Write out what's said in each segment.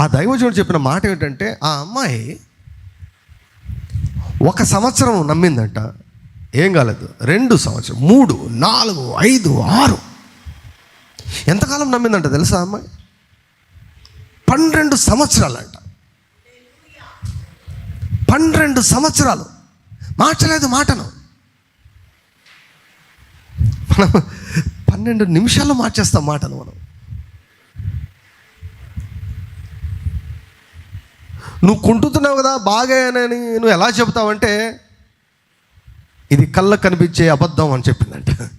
ఆ దైవజనుడు చెప్పిన మాట ఏంటంటే ఆ అమ్మాయి ఒక సంవత్సరం నమ్మిందంట. ఏం కాలేదు. రెండు సంవత్సరం మూడు నాలుగు ఐదు ఆరు. ఎంతకాలం నమ్మిందంట తెలుసా అమ్మాయి? పన్నెండు సంవత్సరాలంట. పన్నెండు సంవత్సరాలు. మార్చలేదు మాటను. మనం పన్నెండు నిమిషాల్లో మార్చేస్తాం మాటను మనం. నువ్వు కుంటుతున్నావు కదా బాగానని నువ్వు ఎలా చెబుతావంటే ఇది కళ్ళ కనిపించే అబద్ధం అని చెప్పిందంట.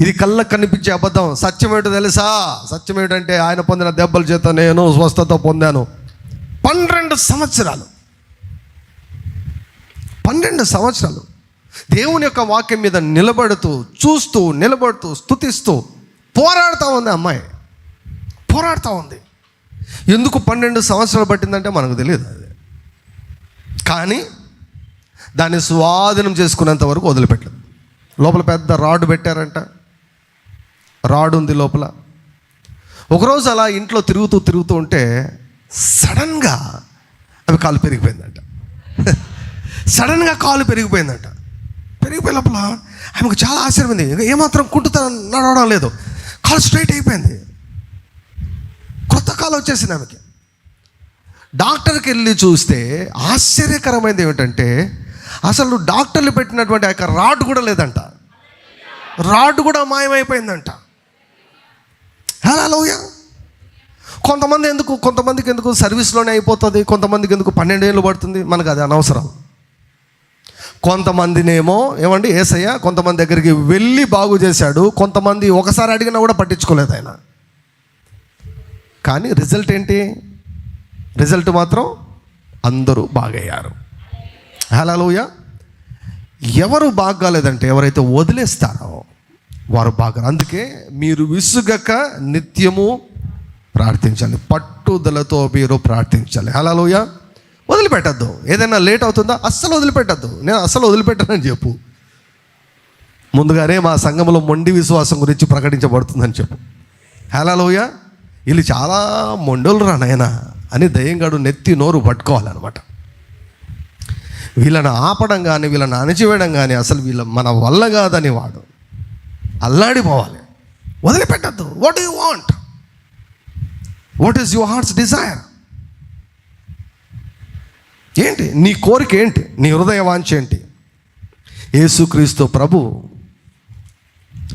ఇది కళ్ళకు కనిపించే అబద్ధం. సత్యం ఏంటో తెలుసా? సత్యం ఏంటంటే ఆయన పొందిన దెబ్బల చేత నేను స్వస్థత పొందాను. పన్నెండు సంవత్సరాలు. పన్నెండు సంవత్సరాలు. దేవుని యొక్క వాక్యం మీద నిలబడుతూ చూస్తూ నిలబడుతూ స్థుతిస్తూ పోరాడుతూ ఉంది అమ్మాయి. పోరాడుతూ ఉంది. ఎందుకు పన్నెండు సంవత్సరాలు పట్టిందంటే మనకు తెలియదు. అది కానీ దాన్ని స్వాధీనం చేసుకునేంత వరకు వదిలిపెట్టలేదు. లోపల పెద్ద రాడ్ పెట్టారంట. రాడ్ ఉంది లోపల. ఒకరోజు అలా ఇంట్లో తిరుగుతూ తిరుగుతూ ఉంటే సడన్గా అవి కాలు పెరిగిపోయిందంట. సడన్గా కాలు పెరిగిపోయిందంట. పెరిగిపోయే లోపల ఆమెకు చాలా ఆశ్చర్యమైంది ఏమాత్రం కుంటుతా నడవడం లేదు. కాలు స్ట్రైట్ అయిపోయింది. కొత్త వచ్చేసింది ఆమెకి. డాక్టర్కి వెళ్ళి చూస్తే ఆశ్చర్యకరమైనది ఏమిటంటే అసలు డాక్టర్లు పెట్టినటువంటి ఆ యొక్క రాడ్ కూడా లేదంట. రాడ్ కూడా మాయమైపోయిందంట. హలో కొంతమంది ఎందుకు కొంతమందికి ఎందుకు సర్వీస్లోనే అయిపోతుంది కొంతమందికి ఎందుకు పన్నెండు ఏళ్ళు పడుతుంది మనకు అది అనవసరం. కొంతమందినేమో ఏమండి ఏసయ్య కొంతమంది దగ్గరికి వెళ్ళి బాగు చేశాడు కొంతమంది ఒకసారి అడిగినా కూడా పట్టించుకోలేదు ఆయన. కానీ రిజల్ట్ ఏంటి? రిజల్ట్ మాత్రం అందరూ బాగయ్యారు. హలోయ ఎవరు బాగాలేదంటే ఎవరైతే వదిలేస్తారో వారు బాగా అందుకే మీరు విసుగక నిత్యము ప్రార్థించాలి పట్టుదలతో మీరు ప్రార్థించాలి హలోయ వదిలిపెట్టద్దు. ఏదైనా లేట్ అవుతుందా? అస్సలు వదిలిపెట్టద్దు. నేను అస్సలు వదిలిపెట్టానని చెప్పు. ముందుగానే మా సంఘంలో మొండి విశ్వాసం గురించి ప్రకటించబడుతుందని చెప్పు. హలోయ వీళ్ళు చాలా మొండోలురా నాయన అని దయ్యంగాడు నెత్తి నోరు పట్టుకోవాలన్నమాట. వీళ్ళని ఆపడం కానీ వీళ్ళని అణచివేయడం కానీ అసలు వీళ్ళ మన వల్ల కాదని వాడు అల్లాడిపోవాలి. వదిలిపెట్టద్దు. What you want what is your heart's desire ఏంటి? నీ కోరిక ఏంటి? నీ హృదయ వాంఛ ఏంటి? యేసుక్రీస్తు ప్రభు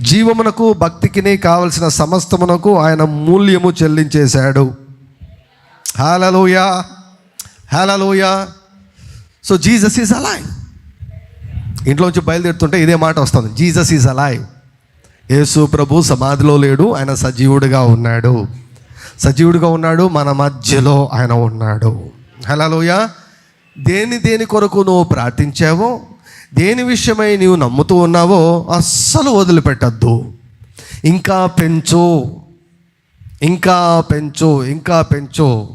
జీవమునకు భక్తికిని కావలసిన సమస్తమునకు ఆయన మూల్యము చెల్లించేశాడు. హాలలోయ హాలలోయ సో జీసస్ ఈజ్ అలాయ్ ఇంట్లోంచి బయలుదేరుతుంటే ఇదే మాట వస్తుంది. జీసస్ ఈజ్ అలాయ్ యేసు ప్రభు సమాధిలో లేడు. ఆయన సజీవుడిగా ఉన్నాడు. సజీవుడిగా ఉన్నాడు. మన మధ్యలో ఆయన ఉన్నాడు. హలోయ దేని దేని కొరకు నువ్వు ప్రార్థించావో దేని విషయమై నీవు నమ్ముతూ ఉన్నావో అస్సలు వదిలిపెట్టద్దు. ఇంకా పెంచు. ఇంకా పెంచు. ఇంకా పెంచు.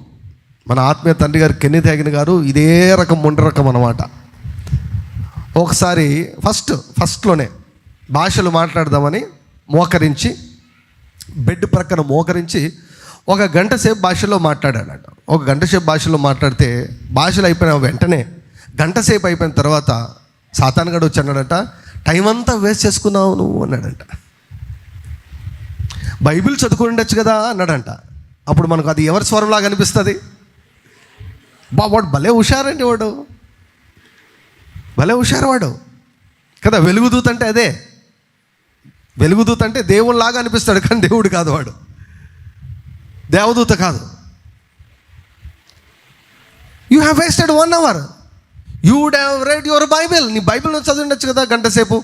మన ఆత్మీయ తండ్రి గారు కెన్ని తేగిన గారు ఇదే రకం ముండ రకం అనమాట ఒకసారి ఫస్ట్ ఫస్ట్లోనే భాషలు మాట్లాడదామని మోకరించి బెడ్ ప్రక్కన మోకరించి ఒక గంట సేపు భాషలో మాట్లాడాడట. ఒక గంట సేపు భాషలో మాట్లాడితే భాషలు అయిపోయిన వెంటనే గంట సేపు అయిపోయిన తర్వాత సాతానగాడు వచ్చి అన్నాడట టైం అంతా వేస్ట్ చేసుకున్నావు నువ్వు అన్నాడంట. బైబిల్ చదువుకుని ఉండొచ్చు కదా అన్నాడంట. అప్పుడు మనకు అది ఎవరి స్వరంలాగా అనిపిస్తుంది? బా వాడు భలే హుషారండి వాడు. భలే హుషారు వాడు. కదా వెలుగుదూత అంటే అదే. వెలుగుదూత అంటే దేవునిలాగా అనిపిస్తాడు కానీ దేవుడు కాదు వాడు. దేవదూత కాదు. You have wasted one hour you would have read your Bible నీ బైబిల్ చదివి ఉండొచ్చు కదా గంట సేపు.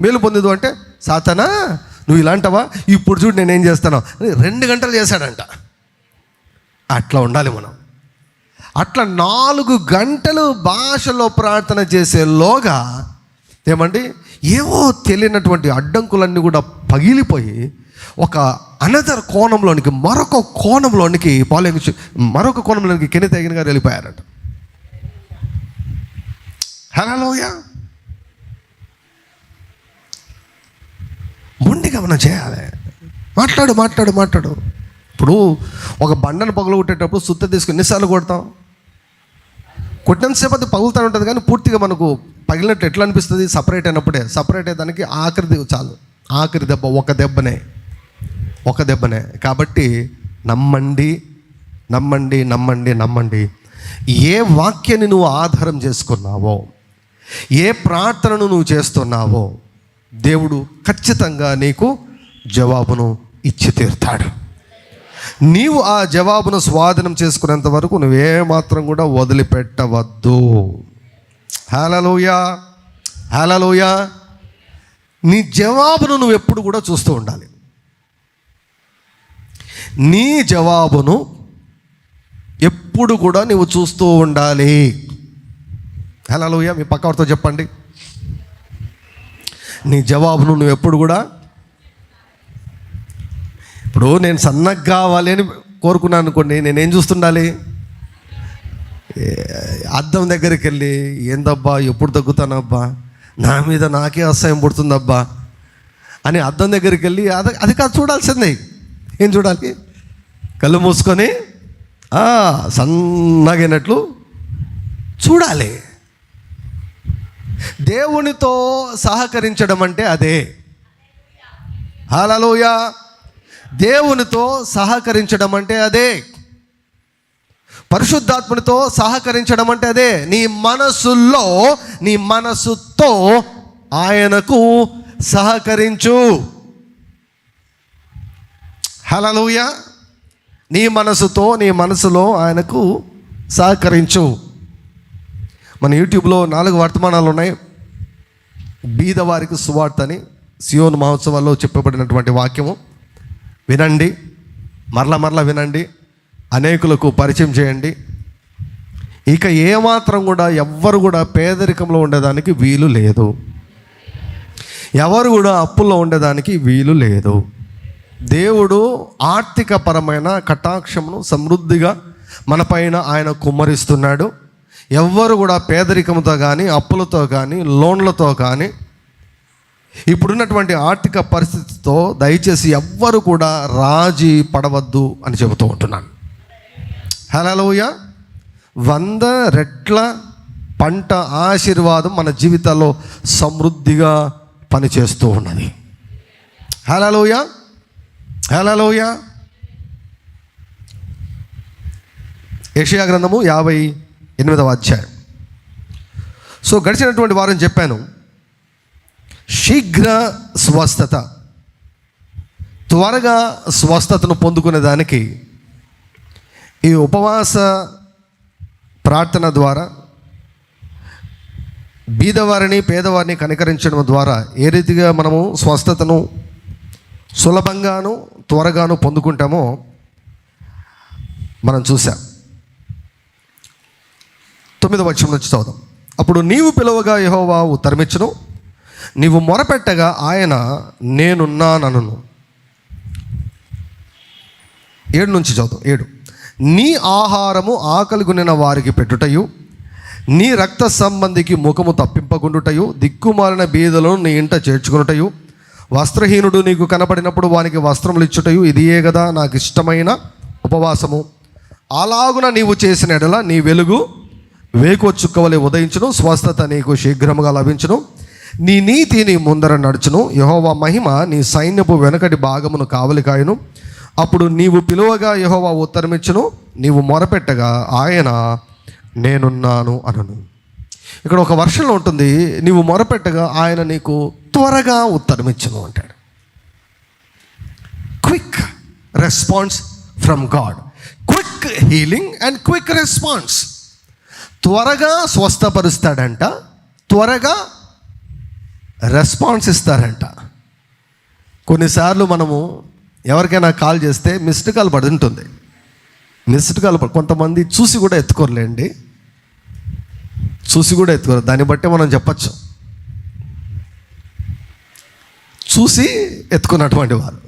మేలు పొందిదు అంటే సాతనా నువ్వు ఇలాంటవా? ఇప్పుడు చూడు నేనేం చేస్తాను. రెండు గంటలు చేశాడంట. అట్లా ఉండాలి మనం. అట్లా నాలుగు గంటలు భాషలో ప్రార్థన చేసేలోగా ఏమండి ఏవో తెలియనటువంటి అడ్డంకులన్నీ కూడా పగిలిపోయి ఒక అనదర్ కోణంలోనికి మరొక కోణంలోనికి పాలింగ్ మరొక కోణంలోనికి కెని తగిన గారు వెళ్ళిపోయారట. హలోయ మొండిగా మనం చేయాలి. మాట్లాడు మాట్లాడు మాట్లాడు. ఇప్పుడు ఒక బండను పగలు కొట్టేటప్పుడు సుత్త తీసుకుని ఎన్నిసార్లు కొడతాం? కొట్టినంతసేపు అది పగులుతూ ఉంటుంది కానీ పూర్తిగా మనకు పగిలినట్టు ఎట్లా అనిపిస్తుంది? సపరేట్ అయినప్పుడే. సపరేట్ అయ్యేదానికి ఆఖరి చాలు. ఆఖరి దెబ్బ ఒక దెబ్బనే. ఒక దెబ్బనే. కాబట్టి నమ్మండి నమ్మండి నమ్మండి నమ్మండి. ఏ వాక్యాన్ని నువ్వు ఆధారం చేసుకున్నావో ఏ ప్రార్థనను నువ్వు చేస్తున్నావో దేవుడు ఖచ్చితంగా నీకు జవాబును ఇచ్చి తీరుతాడు. నీవు ఆ జవాబును స్వాధీనం చేసుకునేంత వరకు నువ్వేమాత్రం కూడా వదిలిపెట్టవద్దు. హలలోయ హలలోయ నీ జవాబును నువ్వు ఎప్పుడు కూడా చూస్తూ ఉండాలి. నీ జవాబును ఎప్పుడు కూడా నువ్వు చూస్తూ ఉండాలి. హలోయ మీ పక్కవారితో చెప్పండి? నీ జవాబును నువ్వు ఎప్పుడు కూడా ఇప్పుడు నేను సన్నగా కావాలి అని కోరుకున్నాను అనుకోండి. నేనేం చూస్తుండాలి? అద్దం దగ్గరికి వెళ్ళి ఏందబ్బా ఎప్పుడు తగ్గుతానబ్బా నా మీద నాకే అసహ్యం పుడుతుందబ్బా? అని అద్దం దగ్గరికి వెళ్ళి అది అది కాదు చూడాల్సిందే. ఏం చూడాలి? కళ్ళు మూసుకొని సన్నగైనట్లు చూడాలి. దేవునితో సహకరించడం అంటే అదే. హాలలోయ దేవునితో సహకరించడం అంటే అదే. పరిశుద్ధాత్మనితో సహకరించడం అంటే అదే. నీ మనసులో నీ మనసుతో ఆయనకు సహకరించు. హలలుయ నీ మనసుతో నీ మనసులో ఆయనకు సహకరించు. మన యూట్యూబ్లో నాలుగు వర్తమానాలు ఉన్నాయి. బీదవారికి సువార్త అని సియోన్ మహోత్సవాల్లో చెప్పబడినటువంటి వాక్యము. వినండి మరల మరల వినండి అనేకులకు పరిచయం చేయండి. ఇక ఏమాత్రం కూడా ఎవ్వరు కూడా పేదరికంలో ఉండేదానికి వీలు లేదు. ఎవరు కూడా అప్పుల్లో ఉండేదానికి వీలు లేదు. దేవుడు ఆర్థిక పరమైన కటాక్షమును సమృద్ధిగా మనపైన ఆయన కుమ్మరిస్తున్నాడు. ఎవ్వరు కూడా పేదరికంతో కానీ అప్పులతో కానీ లోన్లతో కానీ ఇప్పుడున్నటువంటి ఆర్థిక పరిస్థితితో దయచేసి ఎవ్వరు కూడా రాజీ పడవద్దు అని చెబుతూ ఉంటున్నాను. హలోయ వంద రెట్ల పంట ఆశీర్వాదం మన జీవితాల్లో సమృద్ధిగా పనిచేస్తూ ఉన్నది. హలోయ హలోయ యషయా గ్రంథము యాభై ఎనిమిదవ అధ్యాయం. సో గడిచినటువంటి వారం చెప్పాను. శీఘ్ర స్వస్థత. త్వరగా స్వస్థతను పొందుకునే దానికి ఈ ఉపవాస ప్రార్థన ద్వారా బీదవారిని పేదవారిని కనికరించడం ద్వారా ఏ రీతిగా మనము స్వస్థతను సులభంగాను త్వరగాను పొందుకుంటామో మనం చూసాం తొమ్మిది వచ్చం నుంచి చదువుదాం. అప్పుడు నీవు పిలవగా యహోవా ఉత్తరమిచ్చును. నీవు మొరపెట్టగా ఆయన నేనున్నానను ఏడు నుంచి చదువు ఏడు. నీ ఆహారము ఆకలి వారికి పెట్టుటయు నీ రక్త సంబంధికి ముఖము తప్పింపకుండుటయు దిక్కుమాలిన బీదలను నీ ఇంట చేర్చుకునుటయు వస్త్రహీనుడు నీకు కనపడినప్పుడు వానికి వస్త్రములు ఇచ్చుటయు ఇదియే కదా నాకు ఇష్టమైన ఉపవాసము. అలాగున నీవు చేసిన ఎడల నీ వెలుగు వేకో చుక్కవలే ఉదయించును స్వస్థత నీకు శీఘ్రముగా లభించును. నీ నీతి నీ ముందర నడుచును. యహోవా మహిమ నీ సైన్యపు వెనకటి భాగమును కావలికాయను. అప్పుడు నీవు పిలువగా యహోవా ఉత్తరమిచ్చును. నీవు మొరపెట్టగా ఆయన నేనున్నాను అనను. ఇక్కడ ఒక వర్షంలో ఉంటుంది నీవు మొరపెట్టగా ఆయన నీకు త్వరగా ఉత్తరమిచ్చును అంటాడు. Quick response from God quick healing and quick response త్వరగా స్వస్థపరుస్తాడంట త్వరగా రెస్పాన్స్ ఇస్తారంట. కొన్నిసార్లు మనము ఎవరికైనా కాల్ చేస్తే మిస్డ్ కాల్ పడుతుంటుంది మిస్డ్ కాల్ కొంతమంది చూసి కూడా ఎత్తుకోరులేండి. చూసి కూడా ఎత్తుకోరు దాన్ని బట్టి మనం చెప్పచ్చు. చూసి ఎత్తుకున్నటువంటి వారు.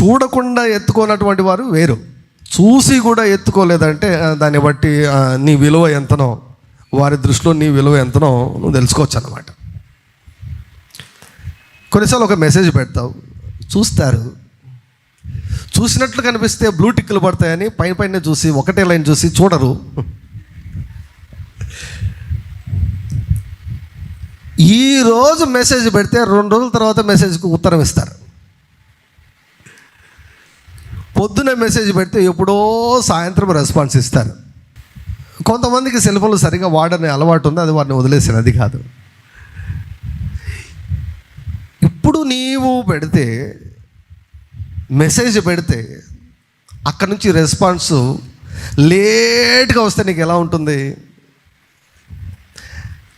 చూడకుండా ఎత్తుకున్నటువంటి వారు వేరు. చూసి కూడా ఎత్తుకోలేదంటే దాన్ని బట్టి నీ విలువ ఎంతనో వారి దృష్టిలో నీ విలువ ఎంతనో నువ్వు తెలుసుకోవచ్చు అన్నమాట కొన్నిసార్లు ఒక మెసేజ్ పెడతావు చూస్తారు. చూసినట్లు కనిపిస్తే బ్లూ టిక్కులు పడతాయని పైన పైన చూసి ఒకటే లైన్ చూసి చూడరు. ఈ రోజు మెసేజ్ పెడితే రెండు రోజుల తర్వాత మెసేజ్కి ఉత్తరం ఇస్తారు. పొద్దున మెసేజ్ పెడితే ఎప్పుడో సాయంత్రం రెస్పాన్స్ ఇస్తారు. కొంతమందికి సెల్ ఫోన్లు సరిగా వాడని అలవాటు ఉంది అది వారిని వదిలేసినది కాదు. ఇప్పుడు నీవు పెడితే మెసేజ్ పెడితే అక్కడ నుంచి రెస్పాన్స్ లేట్గా వస్తే నీకు ఎలా ఉంటుంది?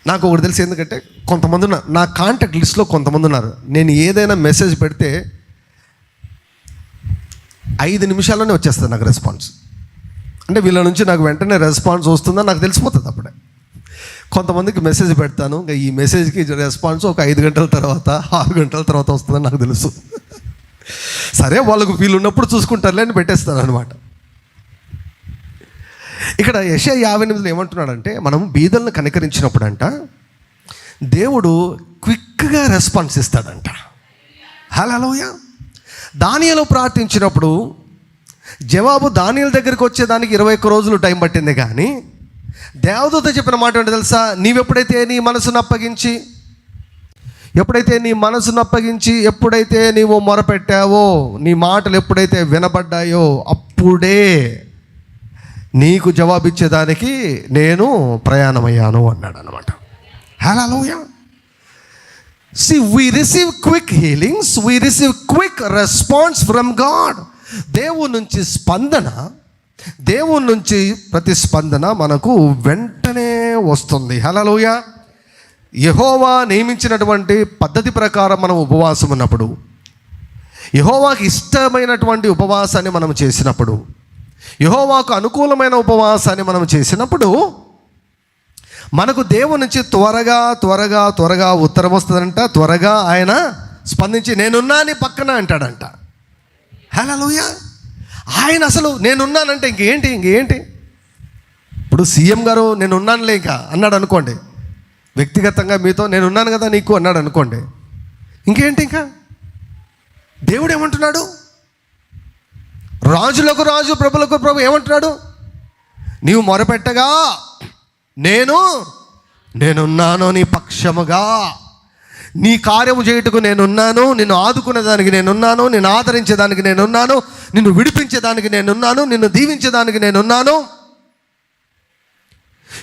నాకు ఒకటి తెలిసి ఎందుకంటే కొంతమంది ఉన్నారు నా కాంటాక్ట్ లిస్ట్లో కొంతమంది ఉన్నారు. నేను ఏదైనా మెసేజ్ పెడితే ఐదు నిమిషాల్లోనే వచ్చేస్తుంది నాకు రెస్పాన్స్. అంటే వీళ్ళ నుంచి నాకు వెంటనే రెస్పాన్స్ వస్తుందని నాకు తెలిసిపోతుంది అప్పుడే. కొంతమందికి మెసేజ్ పెడతాను ఇంకా ఈ మెసేజ్కి రెస్పాన్స్ ఒక ఐదు గంటల తర్వాత ఆరు గంటల తర్వాత వస్తుందని నాకు తెలుసు. సరే వాళ్ళకు వీళ్ళు ఉన్నప్పుడు చూసుకుంటారులే అని పెట్టేస్తాను అనమాట ఇక్కడ యశ యాభై ఎనిమిదిలో ఏమంటున్నాడంటే మనం బీదలను అంట దేవుడు క్విక్గా రెస్పాన్స్ ఇస్తాడంట. హలోయా దానియలు ప్రార్థించినప్పుడు జవాబు దానియల దగ్గరికి వచ్చేదానికి ఇరవై ఒక్క రోజులు టైం పట్టింది కానీ దేవదూత చెప్పిన మాట ఏంటో తెలుసా? నీవెప్పుడైతే నీ మనసును అప్పగించి ఎప్పుడైతే నీ మనసును అప్పగించి ఎప్పుడైతే నీవు మొరపెట్టావో నీ మాటలు ఎప్పుడైతే వినబడ్డాయో అప్పుడే నీకు జవాబిచ్చేదానికి నేను ప్రయాణమయ్యాను అన్నాడు అనమాట hello see we receive quick healings we receive quick response from God దేవుడి నుంచి స్పందన దేవుడి నుంచి ప్రతిస్పందన మనకు వెంటనే వస్తుంది. హలోయ యహోవా నియమించినటువంటి పద్ధతి ప్రకారం మనం ఉపవాసం ఉన్నప్పుడు యహోవాకి ఇష్టమైనటువంటి ఉపవాసాన్ని మనం చేసినప్పుడు యహోవాకు అనుకూలమైన ఉపవాసాన్ని మనం చేసినప్పుడు మనకు దేవుని నుంచి త్వరగా త్వరగా త్వరగా ఉత్తరం వస్తుందంట. త్వరగా ఆయన స్పందించి నేనున్నా నీ పక్కన అంటాడంట. హలో ఆయన అసలు నేనున్నానంటే ఇంకేంటి ఇంకేంటి ఇప్పుడు సీఎం గారు నేనున్నానులే ఇంకా అన్నాడు అనుకోండి. వ్యక్తిగతంగా మీతో నేనున్నాను కదా నీకు అన్నాడు అనుకోండి. ఇంకేంటి ఇంకా? దేవుడు ఏమంటున్నాడు రాజులకు రాజు ప్రభులకు ప్రభు ఏమంటున్నాడు? నీవు మొరపెట్టగా నేను నేనున్నాను నీ పక్షముగా. నీ కార్యము చేయుటకు నేనున్నాను నిన్ను ఆదుకునేదానికి నేనున్నాను నిన్ను ఆదరించేదానికి నేనున్నాను నిన్ను విడిపించేదానికి నేనున్నాను నిన్ను దీవించేదానికి నేనున్నాను.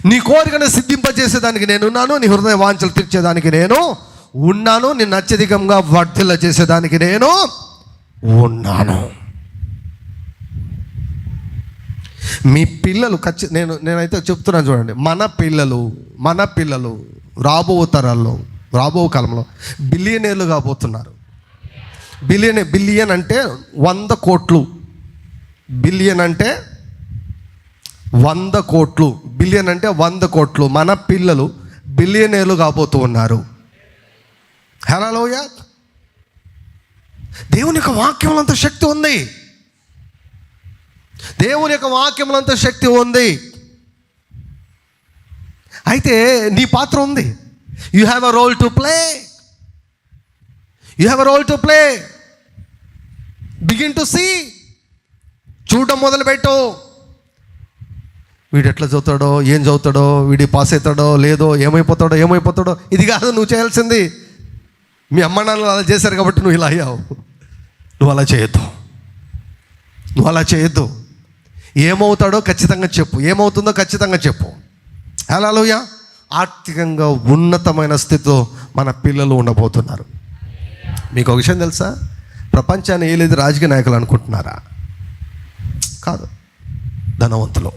నీ కోరికను సిద్ధింపజేసేదానికి నేనున్నాను నీ హృదయ వాంఛలు తీర్చేదానికి నేను ఉన్నాను నిన్ను అత్యధికంగా వర్ధిల్ల చేసేదానికి నేను ఉన్నాను. మీ పిల్లలు ఖచ్చి నేను నేనైతే చెప్తున్నాను చూడండి. మన పిల్లలు మన పిల్లలు రాబో తరాల్లో రాబో కాలంలో బిలియనీర్లు కాబోతున్నారు బిలియన్ బిలియన్ అంటే వంద కోట్లు. బిలియన్ అంటే వంద కోట్లు. బిలియన్ అంటే వంద కోట్లు. మన పిల్లలు బిలియనీర్లు కాబోతూ ఉన్నారు. హలోయ. దేవుని యొక్క వాక్యంలో అంత శక్తి ఉంది. దేవుని యొక్క వాక్యంలో అంత శక్తి ఉంది. అయితే నీ పాత్ర ఉంది. You have a role to play you have a role to play begin to see చూడడం మొదలుపెట్టు. వీడు ఎట్లా చదువుతాడో ఏం చదువుతాడో వీడి పాస్ అవుతాడో లేదో ఏమైపోతాడో ఏమైపోతాడో ఇది కాదు నువ్వు చేయాల్సింది. మీ అమ్మ నాన్నలు అలా చేశారు కాబట్టి నువ్వు ఇలా అయ్యావు. నువ్వు అలా చేయొద్దు. నువ్వు అలా చేయొద్దు. ఏమవుతాడో ఖచ్చితంగా చెప్పు. ఏమవుతుందో ఖచ్చితంగా చెప్పు. హలోయ ఆర్థికంగా ఉన్నతమైన స్థితిలో మన పిల్లలు ఉండబోతున్నారు. మీకు ఒక విషయం తెలుసా? ప్రపంచాన్ని ఏలేదు రాజకీయ నాయకులు అనుకుంటున్నారా? కాదు. ధనవంతులు.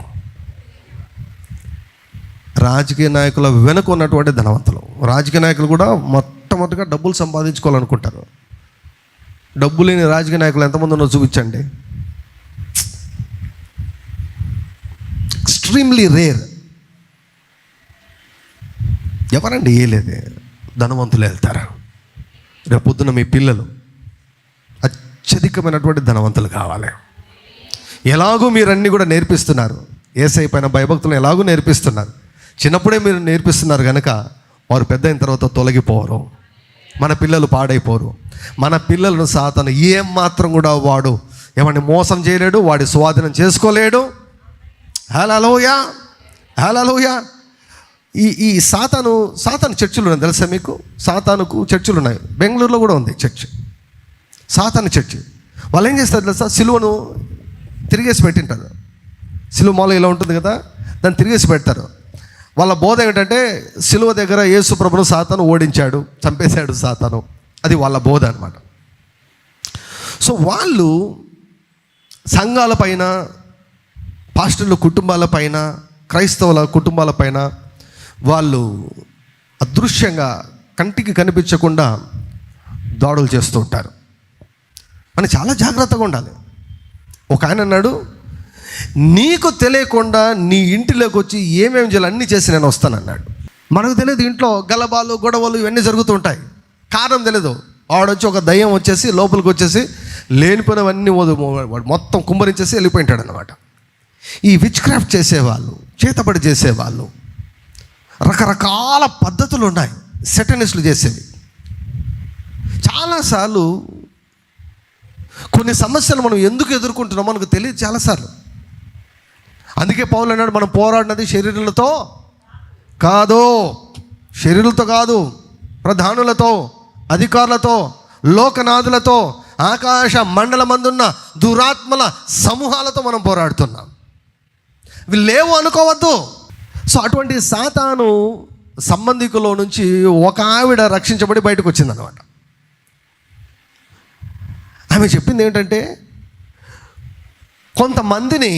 రాజకీయ నాయకుల వెనుక ఉన్నటువంటి ధనవంతులు. రాజకీయ నాయకులు కూడా మొట్టమొదటిగా డబ్బులు సంపాదించుకోవాలనుకుంటారు. డబ్బు లేని రాజకీయ నాయకులు ఎంతమంది ఉన్నో చూపించండి. ఎక్స్ట్రీమ్లీ రేర్ ఎవరండి ఏలేదు? ధనవంతులు వెళ్తారా? రేపు పొద్దున మీ పిల్లలు అత్యధికమైనటువంటి ధనవంతులు కావాలి. ఎలాగో మీరు అన్నీ కూడా నేర్పిస్తున్నారు. ఏసై పైన భయభక్తులను ఎలాగో నేర్పిస్తున్నారు. చిన్నప్పుడే మీరు నేర్పిస్తున్నారు కనుక వారు పెద్ద అయిన తర్వాత తొలగిపోరు. మన పిల్లలు పాడైపోరు. మన పిల్లలను సాతను ఏం మాత్రం కూడా వాడు ఎవరిని మోసం చేయలేడు వాడి స్వాధీనం చేసుకోలేడు. హలోయ హలోయ ఈ ఈ సాతాను సాతాను చర్చిలు ఉన్నాయి తెలుసా మీకు? సాతానుకు చర్చిలు ఉన్నాయి. బెంగళూరులో కూడా ఉంది చర్చ్. సాతాను చర్చి. వాళ్ళు ఏం చేస్తారు తెలుసా? సిలువను తిరిగేసి పెట్టింటారు. సిలువ మాలో ఇలా ఉంటుంది కదా? దాన్ని తిరిగేసి పెడతారు. వాళ్ళ బోధ ఏంటంటే సిలువ దగ్గర యేసు ప్రభును సాతాను ఓడించాడు చంపేశాడు సాతాను. అది వాళ్ళ బోధ అనమాట సో వాళ్ళు సంఘాల పైన పాస్టర్ల కుటుంబాల పైన క్రైస్తవుల కుటుంబాల పైన వాళ్ళు అదృశ్యంగా కంటికి కనిపించకుండా దాడులు చేస్తూ ఉంటారు. మనం చాలా జాగ్రత్తగా ఉండాలి. ఒక ఆయన అన్నాడు నీకు తెలియకుండా నీ ఇంటిలోకి వచ్చి ఏమేమి చేయాలి అన్నీ చేసి నేను వస్తానన్నాడు. మనకు తెలియదు ఇంట్లో గలబాలు గొడవలు ఇవన్నీ జరుగుతూ ఉంటాయి. కారణం తెలియదు వాడొచ్చి ఒక దయ్యం వచ్చేసి లోపలికి వచ్చేసి లేనిపోయినవన్నీ వాడు మొత్తం కుమ్మరించేసి వెళ్ళిపోయింటాడు అనమాట ఈ విచ్ క్రాఫ్ట్ చేసేవాళ్ళు చేతబడి చేసేవాళ్ళు రకరకాల పద్ధతులు ఉన్నాయి సెటనిస్టులు చేసేవి. చాలాసార్లు కొన్ని సమస్యలు మనం ఎందుకు ఎదుర్కొంటున్నామో మనకు తెలియదు చాలాసార్లు అందుకే పౌలు అన్నాడు మనం పోరాడినది శరీరులతో కాదు శరీరులతో కాదు ప్రధానులతో అధికారులతో లోకనాథులతో ఆకాశ మండలమందున్న దురాత్మల సమూహాలతో మనం పోరాడుతున్నాం. ఇవి లేవు అనుకోవద్దు. సో అటువంటి సాతాను సంబంధికులో నుంచి ఒక ఆవిడ రక్షించబడి బయటకు వచ్చిందనమాట ఆమె చెప్పింది ఏంటంటే కొంతమందిని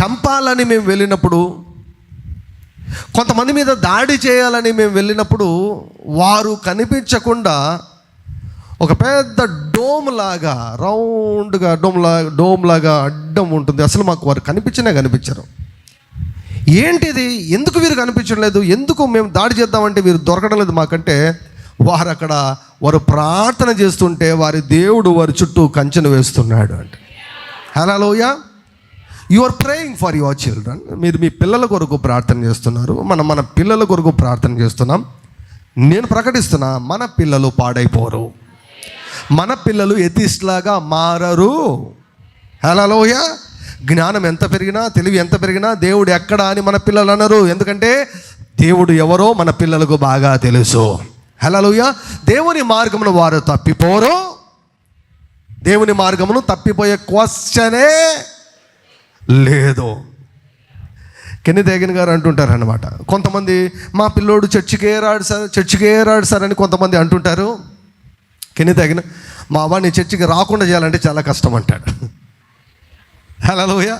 చంపాలని మేము వెళ్ళినప్పుడు కొంతమంది మీద దాడి చేయాలని మేము వెళ్ళినప్పుడు వారు కనిపించకుండా ఒక పెద్ద డోమ్ లాగా రౌండ్గా డోమ్ లాగా డోమ్ లాగా అడ్డం ఉంటుంది. అసలు మాకు వారు కనిపించినా కనిపించరు. ఏంటిది? ఎందుకు వీరు కనిపించడం లేదు? ఎందుకు మేము దాడి చేద్దామంటే వీరు దొరకడం లేదు మాకంటే? వారు అక్కడ వారు ప్రార్థన చేస్తుంటే వారి దేవుడు వారి చుట్టూ కంచెను వేస్తున్నాడు అంటే. హలోయ you are praying for your children మీరు మీ పిల్లల కొరకు ప్రార్థన చేస్తున్నారు. మనం మన పిల్లల కొరకు ప్రార్థన చేస్తున్నాం. నేను ప్రకటిస్తున్నా మన పిల్లలు పాడైపోరు. మన పిల్లలు ఎతిస్లాగా మారరు. హలోయ జ్ఞానం ఎంత పెరిగినా తెలివి ఎంత పెరిగినా దేవుడు ఎక్కడ అని మన పిల్లలు అనరు. ఎందుకంటే దేవుడు ఎవరో మన పిల్లలకు బాగా తెలుసు. హలోయ దేవుని మార్గమును వారు తప్పిపోరు. దేవుని మార్గమును తప్పిపోయే క్వశ్చనే లేదు. కెన్ని దేగన్ గారు అంటుంటారు అనమాట కొంతమంది మా పిల్లోడు చర్చికే రాడు సార్ చర్చికే రాడు సార్ అని కొంతమంది అంటుంటారు. కింద తగిన మా వాడిని చర్చికి రాకుండా చేయాలంటే చాలా కష్టం అంటాడు హలోయ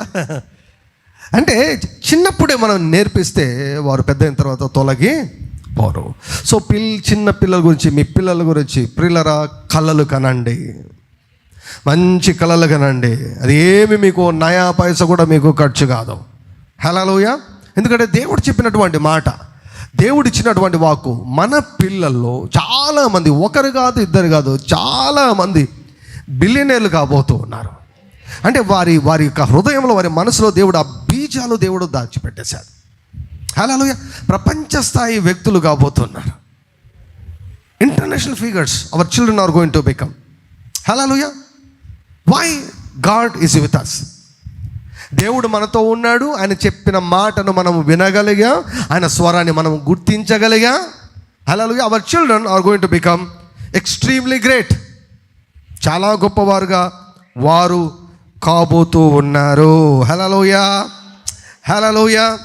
అంటే చిన్నప్పుడే మనం నేర్పిస్తే వారు పెద్ద అయిన తర్వాత తొలగి పోరు. సో పిల్ చిన్న పిల్లల గురించి మీ పిల్లల గురించి పిల్లరా కళలు కనండి. మంచి కళలు కనండి. అది ఏమి మీకు నయా పైస కూడా మీకు ఖర్చు కాదు. హలోయ ఎందుకంటే దేవుడు చెప్పినటువంటి మాట దేవుడు ఇచ్చినటువంటి వాక్కు మన పిల్లల్లో చాలామంది ఒకరు కాదు ఇద్దరు కాదు చాలామంది బిలియనీర్లు కాబోతూ ఉన్నారు. అంటే వారి వారి యొక్క హృదయంలో వారి మనసులో దేవుడు ఆ బీజాలు దేవుడు దాచిపెట్టేశాడు. హలోయ ప్రపంచ స్థాయి వ్యక్తులు కాబోతున్నారు. International figures our children are going to become. Hello why God is with us దేవుడు మనతో ఉన్నాడు ఆయన చెప్పిన మాటను మనం వినగలిగా ఆయన స్వరాన్ని మనం గుర్తించగలిగా. హలోయ our children are going to become extremely great చాలా గొప్పవారుగా వారు కాబోతూ ఉన్నారు. హలలోయా హలలోయా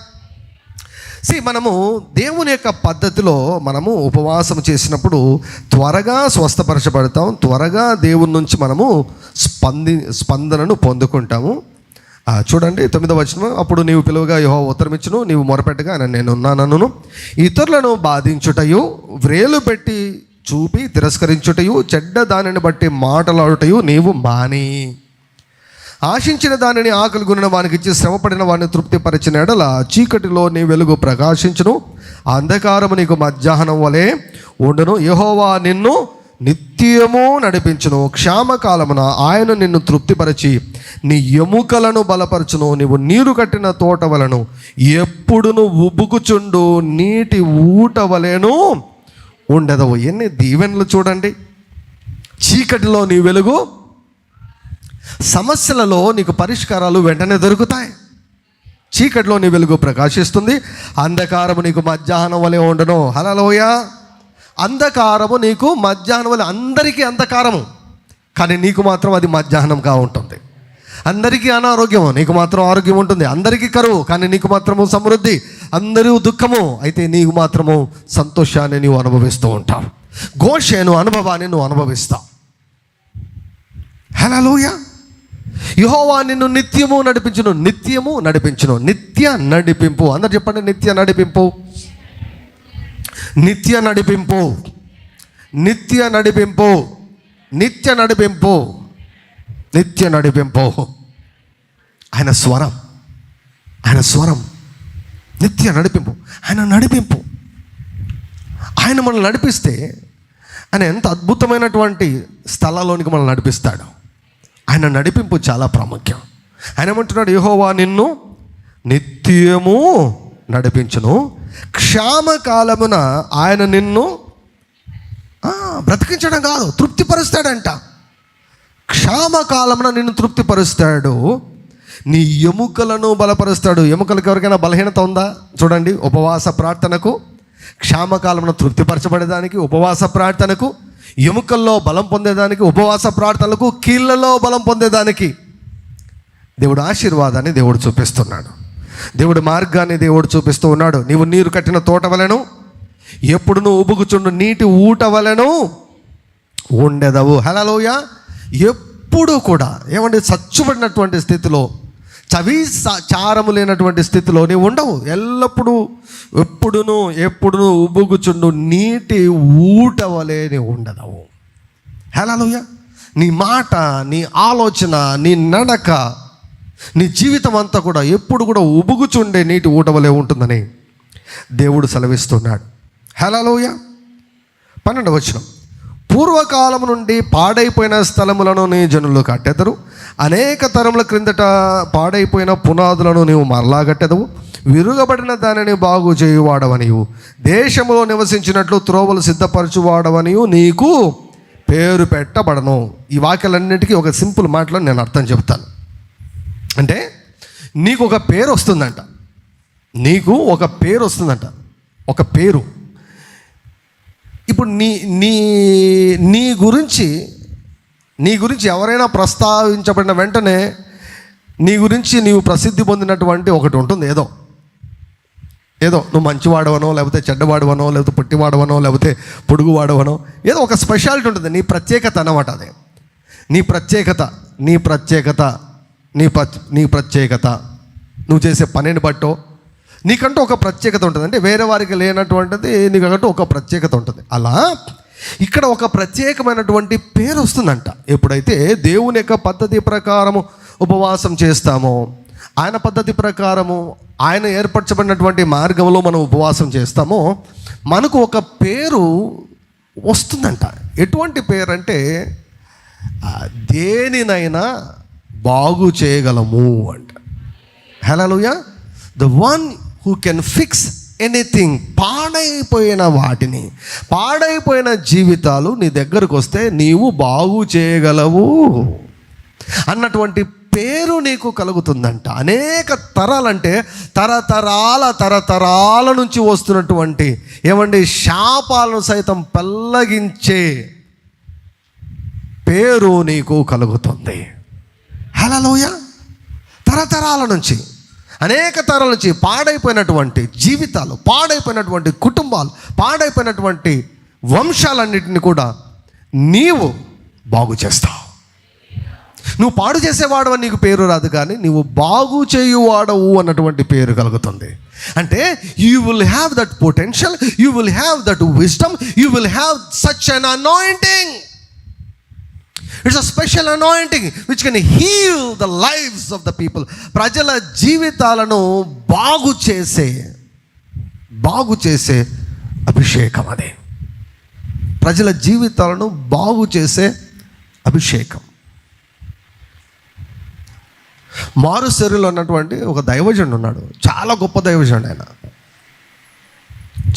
సి మనము దేవుని యొక్క పద్ధతిలో మనము ఉపవాసం చేసినప్పుడు త్వరగా స్వస్థపరచబడతాం త్వరగా దేవుని నుంచి మనము స్పంది స్పందనను పొందుకుంటాము. చూడండి తొమ్మిదవ వచనం. అప్పుడు నీవు పిలువగా యహో ఉత్తరమిచ్చును నీవు మొరపెట్టగా నేను ఉన్నానను ఇతరులను బాధించుటయు వ్రేలు పెట్టి చూపి తిరస్కరించుటయు చెడ్డ దానిని బట్టి మాటలాడుటయు నీవు మాని. ఆశించిన దానిని ఆకలి గునిన వానికి ఇచ్చి శ్రమపడిన వాడిని తృప్తిపరిచిన ఎడల చీకటిలో నీ వెలుగు ప్రకాశించును. అంధకారము నీకు మధ్యాహ్నం వలె ఉండును. యహోవా నిన్ను నిత్యము నడిపించును. క్షామకాలమున ఆయన నిన్ను తృప్తిపరచి నీ ఎముకలను బలపరచును. నీవు నీరు కట్టిన తోట వలను ఎప్పుడును ఉబ్బుకుచుండు నీటి ఊట వలెను ఉండదవు. ఎన్ని దీవెనలు చూడండి. చీకటిలో నీ వెలుగు సమస్యలలో నీకు పరిష్కారాలు వెంటనే దొరుకుతాయి. చీకట్లో నీ వెలుగు ప్రకాశిస్తుంది. అంధకారము నీకు మధ్యాహ్నం వలె ఉండను. హలలోయ అంధకారము నీకు మధ్యాహ్నం వల్ల అందరికీ అంధకారము. కానీ నీకు మాత్రం అది మధ్యాహ్నంగా ఉంటుంది. అందరికీ అనారోగ్యము నీకు మాత్రం ఆరోగ్యం ఉంటుంది. అందరికీ కరువు కానీ నీకు మాత్రము సమృద్ధి అందరూ దుఃఖము. అయితే నీకు మాత్రము సంతోషాన్ని నీవు అనుభవిస్తూ ఉంటావు. ఘోషను అనుభవాన్ని నువ్వు అనుభవిస్తావు. హలోయ యుహోవా నిన్ను నిత్యము నడిపించును నిత్యము నడిపించును. నిత్య నడిపింపు. అందరు చెప్పండి నిత్య నడిపింపు. నిత్య నడిపింపు. నిత్య నడిపింపు. నిత్య నడిపింపు. నిత్య నడిపింపు. ఆయన స్వరం. ఆయన స్వరం. నిత్య నడిపింపు. ఆయన నడిపింపు. ఆయన మనల్ని నడిపిస్తే ఆయన ఎంత అద్భుతమైనటువంటి స్థలాల్లోనికి మనల్ని నడిపిస్తాడు. ఆయన నడిపింపు చాలా ప్రాముఖ్యం. ఆయన ఏమంటున్నాడు? యహోవా నిన్ను నిత్యము నడిపించును. క్షామకాలమున ఆయన నిన్ను బ్రతికించడం కాదు తృప్తిపరుస్తాడంట. క్షామకాలమున నిన్ను తృప్తిపరుస్తాడు. నీ ఎముకలను బలపరుస్తాడు. ఎముకలకు ఎవరికైనా బలహీనత ఉందా? చూడండి ఉపవాస ప్రార్థనకు క్షామకాలమున తృప్తిపరచబడేదానికి ఉపవాస ప్రార్థనకు ఎముకల్లో బలం పొందేదానికి ఉపవాస ప్రార్థనలకు కీళ్ళలో బలం పొందేదానికి దేవుడు ఆశీర్వాదాన్ని దేవుడు చూపిస్తున్నాడు. దేవుడి మార్గాన్ని దేవుడు చూపిస్తూ ఉన్నాడు. నీవు నీరు కట్టిన తోట వలెను ఎప్పుడు నువ్వు ఉబుకుచుండు నీటి ఊట వలెను ఉండెదవు. హలలోయ ఎప్పుడు కూడా ఏమంటే చచ్చుబడినటువంటి స్థితిలో చవి చారము లేనటువంటి స్థితిలో నీవు ఉండవు. ఎల్లప్పుడూ ఎప్పుడును ఎప్పుడును ఉబుగుచుండు నీటి ఊట వలె నీవు ఉండదవు. హలోయ నీ మాట నీ ఆలోచన నీ నడక నీ జీవితం అంతా కూడా ఎప్పుడు కూడా ఉబుగుచుండే నీటి ఊట వలె ఉంటుందని దేవుడు సెలవిస్తున్నాడు. హలోయ పన్నెండు వచ్చిన పూర్వకాలం నుండి పాడైపోయిన స్థలములను నీ జనులు కట్టెదరు. అనేక తరముల క్రిందట పాడైపోయిన పునాదులను నీవు మరలా కట్టెదవు. విరుగబడిన దానిని బాగు చేయువాడవనియు. దేశంలో నివసించినట్లు త్రోవలు సిద్ధపరచువాడవనియు. నీకు పేరు పెట్టబడను. ఈ వాక్యాలన్నిటికీ ఒక సింపుల్ మాటలో నేను అర్థం చెప్తాను అంటే నీకు ఒక పేరు వస్తుందంట. నీకు ఒక పేరు వస్తుందంట. ఒక పేరు. ఇప్పుడు నీ నీ నీ గురించి నీ గురించి ఎవరైనా ప్రస్తావించబడిన వెంటనే నీ గురించి నీవు ప్రసిద్ధి పొందినటువంటి ఒకటి ఉంటుంది ఏదో. ఏదో నువ్వు మంచివాడవనో లేకపోతే చెడ్డవాడవనో లేకపోతే పుట్టివాడవనో లేకపోతే పొడుగువాడవనో ఏదో ఒక స్పెషాలిటీ ఉంటుంది. నీ ప్రత్యేకత అన్నమాట అది. నీ ప్రత్యేకత నీ ప్రత్యేకత. నీ ప్ర నీ ప్రత్యేకత. నువ్వు చేసే పనిని బట్టో. నీకంటూ ఒక ప్రత్యేకత ఉంటుంది అంటే వేరే వారికి లేనటువంటిది నీకంటూ ఒక ప్రత్యేకత ఉంటుంది. అలా ఇక్కడ ఒక ప్రత్యేకమైనటువంటి పేరు వస్తుందంట. ఎప్పుడైతే దేవుని యొక్క పద్ధతి ప్రకారము ఉపవాసం చేస్తామో ఆయన పద్ధతి ప్రకారము ఆయన ఏర్పరచబడినటువంటి మార్గంలో మనం ఉపవాసం చేస్తామో మనకు ఒక పేరు వస్తుందంట. ఎటువంటి పేరు అంటే దేనినైనా బాగు చేయగలము అంట. హలోయ the one who can fix anything పాడైపోయిన వాటిని పాడైపోయిన జీవితాలు నీ దగ్గరకు వస్తే నీవు బాగు చేయగలవు. అన్నటువంటి పేరు నీకు కలుగుతుందంట. అనేక తరాలంటే తరతరాల తరతరాల నుంచి వస్తున్నటువంటి ఏమండి శాపాలను సైతం పెల్లగించే పేరు నీకు కలుగుతుంది. హలలోయ తరతరాల నుంచి అనేక తరాల నుంచి పాడైపోయినటువంటి జీవితాలు పాడైపోయినటువంటి కుటుంబాలు పాడైపోయినటువంటి వంశాలన్నిటిని కూడా నీవు బాగు చేస్తావు. నువ్వు పాడు చేసేవాడు అని నీకు పేరు రాదు కానీ నువ్వు బాగు చేయువాడవు అన్నటువంటి పేరు కలుగుతుంది. అంటే you will have that potential you will have that wisdom you will have such an anointing it's a special anointing which can heal the lives of the people ప్రజల జీవితాలను బాగు చేసే బాగు చేసే అభిషేకం అదే. ప్రజల జీవితాలను బాగు చేసే అభిషేకం. మారు శరీరంలో ఉన్నటువంటి ఒక దైవజనుడు ఉన్నాడు. చాలా గొప్ప దైవజనుడు ఆయన.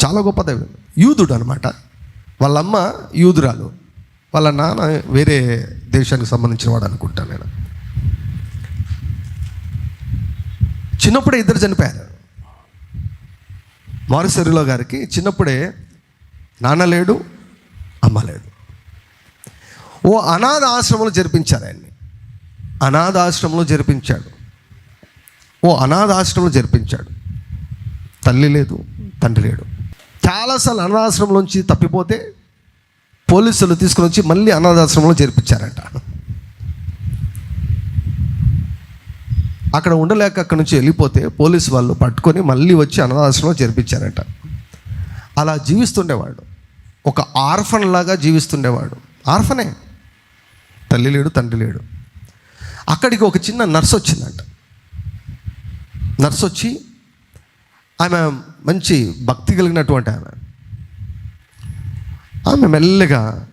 చాలా గొప్ప దైవజనుడు. యూదుడు అనమాట వాళ్ళమ్మ యూదురాలు. వాళ్ళ నాన్న వేరే దేశానికి సంబంధించిన వాడు అనుకుంటాను నేను. చిన్నప్పుడే ఇద్దరు చనిపోయారు. మారుసరిలో గారికి చిన్నప్పుడే నాన్న లేడు అమ్మ లేడు ఓ అనాథ ఆశ్రమంలో జరిపించారు ఆయన్ని. అనాథ ఆశ్రమంలో జరిపించాడు. ఓ అనాథ ఆశ్రమంలో జరిపించాడు. తల్లి లేదు తండ్రి లేడు. చాలాసార్లు అనాథాశ్రమంలోంచి తప్పిపోతే పోలీసులు తీసుకుని వచ్చి మళ్ళీ అనాథాశ్రమంలో చేర్పించారంట. అక్కడ ఉండలేక అక్కడ నుంచి వెళ్ళిపోతే పోలీసు వాళ్ళు పట్టుకొని మళ్ళీ వచ్చి అనాథాశ్రమంలో చేర్పించారంట. అలా జీవిస్తుండేవాడు. ఒక ఆర్ఫన్ లాగా జీవిస్తుండేవాడు. ఆర్ఫనే. తల్లి లేడు తండ్రి లేడు. అక్కడికి ఒక చిన్న నర్స్ వచ్చిందంట. నర్స్ వచ్చి ఆమె మంచి భక్తి కలిగినటువంటి ఆమె. ఆమె మెల్లగా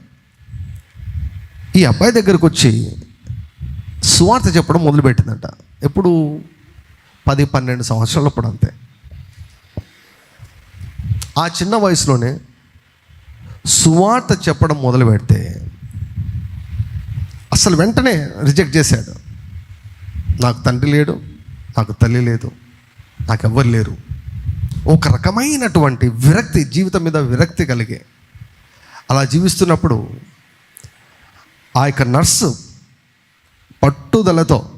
ఈ అబ్బాయి దగ్గరకు వచ్చి సువార్త చెప్పడం మొదలుపెట్టిందంట. ఎప్పుడు? పది పన్నెండు సంవత్సరాలప్పుడు అంతే. ఆ చిన్న వయసులోనే సువార్త చెప్పడం మొదలు పెడితే అసలు వెంటనే రిజెక్ట్ చేశాడు. నాకు తండ్రి లేడు నాకు తల్లి లేదు నాకు ఎవ్వరు లేరు. ఒక రకమైనటువంటి విరక్తి జీవితం మీద విరక్తి కలిగే అలా జీవిస్తున్నప్పుడు ఆ యొక్క నర్సు పట్టుదలతో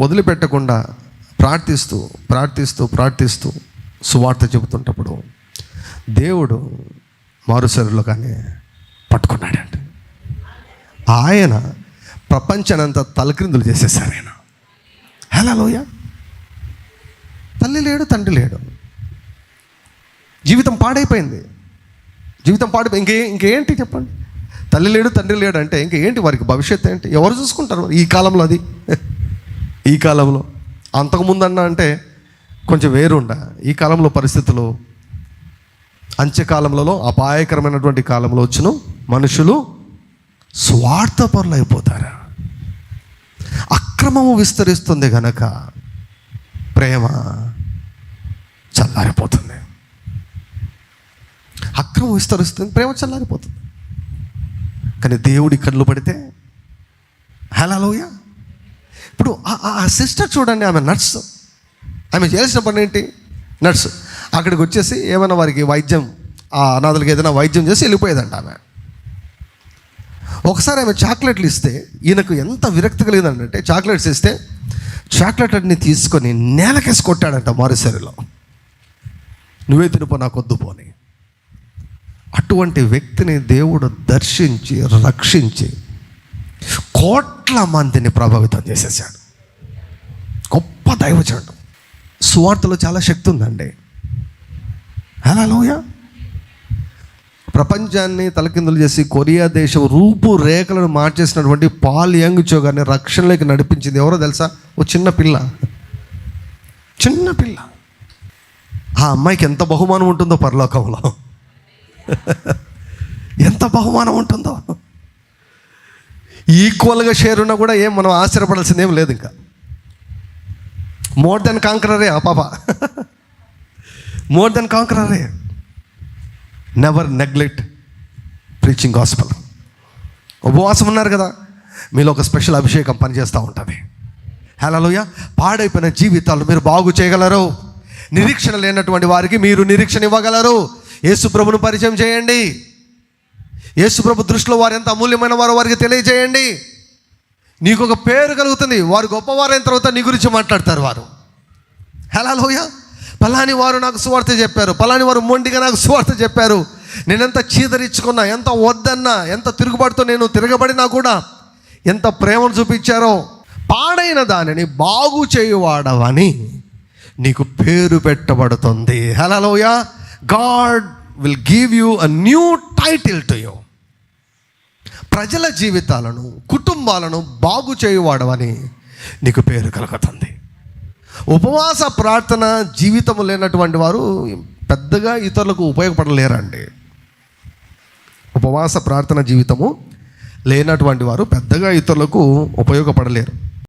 వదిలిపెట్టకుండా ప్రార్థిస్తూ ప్రార్థిస్తూ ప్రార్థిస్తూ సువార్త చెబుతుంటప్పుడు దేవుడు మారుసరిలో కానీ ఆయన ప్రపంచానంతా తలక్రిందులు చేసేసారు ఆయన. హలో లోయ తల్లి లేడు తండ్రి లేడు. జీవితం పాడైపోయింది. జీవితం పాడు. ఇంకే ఇంకేంటి చెప్పండి? తల్లి లేడు తండ్రి లేడు అంటే ఇంకేంటి వారికి భవిష్యత్తు ఏంటి? ఎవరు చూసుకుంటారు? ఈ కాలంలో అది. ఈ కాలంలో. అంతకుముందు అంటే కొంచెం వేరుండ. ఈ కాలంలో పరిస్థితులు అంత్యకాలంలో అపాయకరమైనటువంటి కాలంలో వచ్చిన మనుషులు స్వార్థపరులు అయిపోతారు అక్రమము విస్తరిస్తుంది గనక ప్రేమ చల్లారిపోతుంది. అక్రమం విస్తరిస్తుంది ప్రేమ చల్లారిపోతుంది. కానీ దేవుడి కళ్ళు పడితే హలోయ ఇప్పుడు ఆ- ఆ- ఆ సిస్టర్ చూడండి ఆమె నర్స్. ఆమె చేయాల్సిన పని ఏంటి? నర్స్. అక్కడికి వచ్చేసి ఏమైనా వారికి వైద్యం ఆ అనాథలకి ఏదైనా వైద్యం చేసి వెళ్ళిపోయేదంట ఆమె. ఒకసారి ఆమె చాక్లెట్లు ఇస్తే ఈయనకు ఎంత విరక్తి కలిగిందంటే చాక్లెట్స్ ఇస్తే చాక్లెట్ అన్ని తీసుకొని నేలకేసి కొట్టాడంట మారుసరిలో నువ్వే తినిపో నాకొద్దు పోనీ. అటువంటి వ్యక్తిని దేవుడు దర్శించి రక్షించి కోట్ల మందిని ప్రభావితం చేసేసాడు. గొప్ప దైవచండు సువార్తలో చాలా శక్తి ఉందండి. హలోయ ప్రపంచాన్ని తలకిందులు చేసి కొరియా దేశం రూపురేఖలను మార్చేసినటువంటి పాల్ యంగ్ చో గారిని రక్షణలోకి నడిపించింది ఎవరో తెలుసా? ఓ చిన్న పిల్ల. చిన్న పిల్ల. ఆ అమ్మాయికి ఎంత బహుమానం ఉంటుందో పరలోకంలో. ఎంత బహుమానం ఉంటుందో. ఈక్వల్గా షేర్ ఉన్నా కూడా ఏం మనం ఆశ్చర్యపడాల్సింది ఏం లేదు ఇంకా. మోర్ దెన్ కాంకరరే ఆ పాప. More than conquerors never neglect preaching hospital ఉపవాసం ఉన్నారు కదా. మీలో ఒక స్పెషల్ అభిషేకం పనిచేస్తూ ఉంటుంది. హలోయ పాడైపోయిన జీవితాలు మీరు బాగు చేయగలరు. నిరీక్షణ లేనటువంటి వారికి మీరు నిరీక్షణ ఇవ్వగలరు. యేసుప్రభును పరిచయం చేయండి. యేసుప్రభు దృష్టిలో వారు ఎంత అమూల్యమైన వారు వారికి తెలియజేయండి. నీకు ఒక పేరు కలుగుతుంది. వారు గొప్పవారైన తర్వాత నీ గురించి మాట్లాడతారు వారు. హలోయ పలాని వారు నాకు సువార్త చెప్పారు. పలాని వారు మొండిగా నాకు సువార్త చెప్పారు. నేను ఎంత చీదరించుకున్నా ఎంత వద్దన్నా ఎంత తిరుగుబాటుతో నేను తిరగబడినా కూడా ఎంత ప్రేమను చూపించారో పాడైన దానిని బాగు చేయువాడవని నీకు పేరు పెట్టబడుతుంది. హలోయ God will give you a new title to you ప్రజల జీవితాలను కుటుంబాలను బాగు చేయువాడవని నీకు పేరు కలుగుతుంది. ఉపవాస ప్రార్థన జీవితం లేనటువంటి వారు పెద్దగా ఇతరులకు ఉపయోగపడలేరండి. ఉపవాస ప్రార్థన జీవితము లేనటువంటి వారు పెద్దగా ఇతరులకు ఉపయోగపడలేరు.